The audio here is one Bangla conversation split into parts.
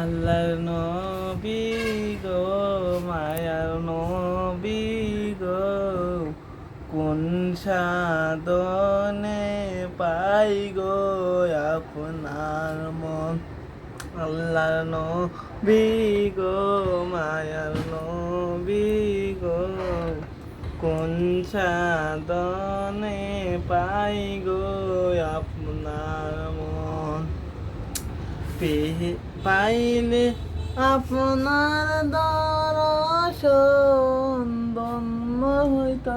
আল্লাহর নবী গো, মায়ার নবী গো, কোন সাধনে পাই গো আপনার মন? আল্লাহর নবী গো, মায়ার নবী গো, কোন সাধনে পাই গো আপনার মন পে- পাইলে আপনার দর্শন দম্ম হইত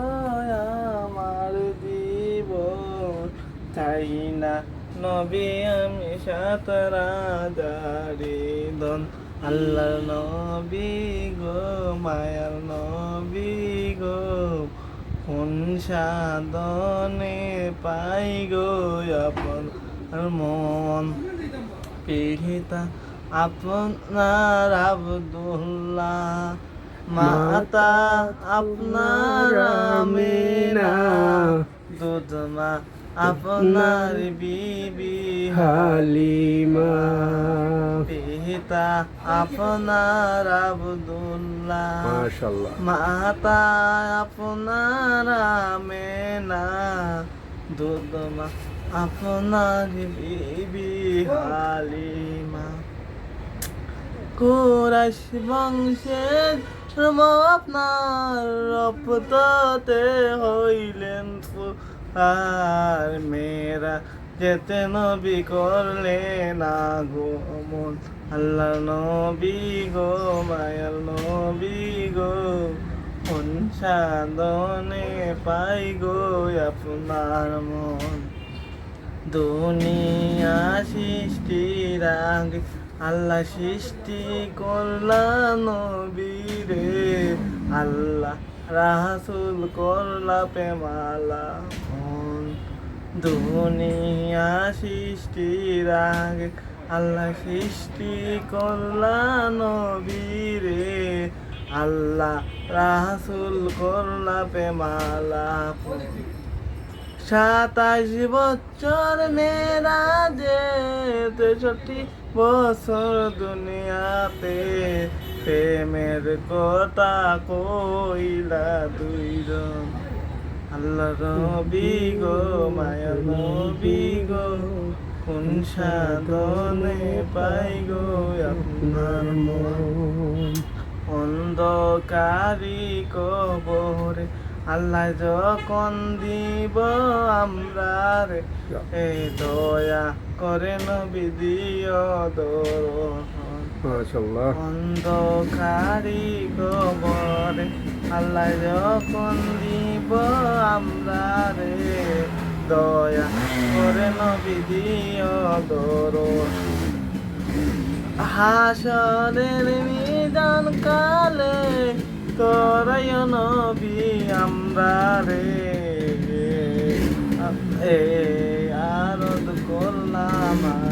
আমার জীবন চাই না। নবী আমি সাতরা জারি দন আল্লাহ নবী গো, মায়ার নবী গো, কোন সাধনে পাই গো আপন মন? পিতা আপনার আবদুল্লাহ মাতা আপনার আমিনা দুধমা আপনার বিবি হালিমা পিতা আপনার আবদুল্লাহ মাতা আপনার আমেনা দুধমা আপনার বিবি হালিমা কুরাশ বংশের আপনার রপ্ততে হইলেন আর মেয়েরা যেতে নবী করলে না গো মন আল্লাহ নবী গো মায়াল নবী গো সাধনে পাই গো আপনার মন। দুনিয়া সৃষ্টির আগে আল্লাহ সৃষ্টি করলা নবীরে। আল্লাহ রাসুল করলা পেমালা দুনিয়া সৃষ্টির আগে আল্লাহ সৃষ্টি করলা নবীরে। আল্লাহ রাসুল করলা পেমালা সাতাশ বছর মেয়েরা যে তেষট্টি বছর দুনিয়াতে প্রেমের কথা কইলা দুইজন আল্লাহ রবি গো, মায়া নবী গো, কোন সাধনে পাই গো আপনার মন? অন্ধকারী কবরে আল্লাহ যখন দিব আমরা রে এ দয়া করে নবী দিও মাশাল্লাহ অন্ধকারী কবরে আল্লাহ যখন দিব আমরা রে দয়া করে নবী দিও দরহন হাসরের মিজান কালে তোরাই নবী আমরা রে। এ আরদ করলাম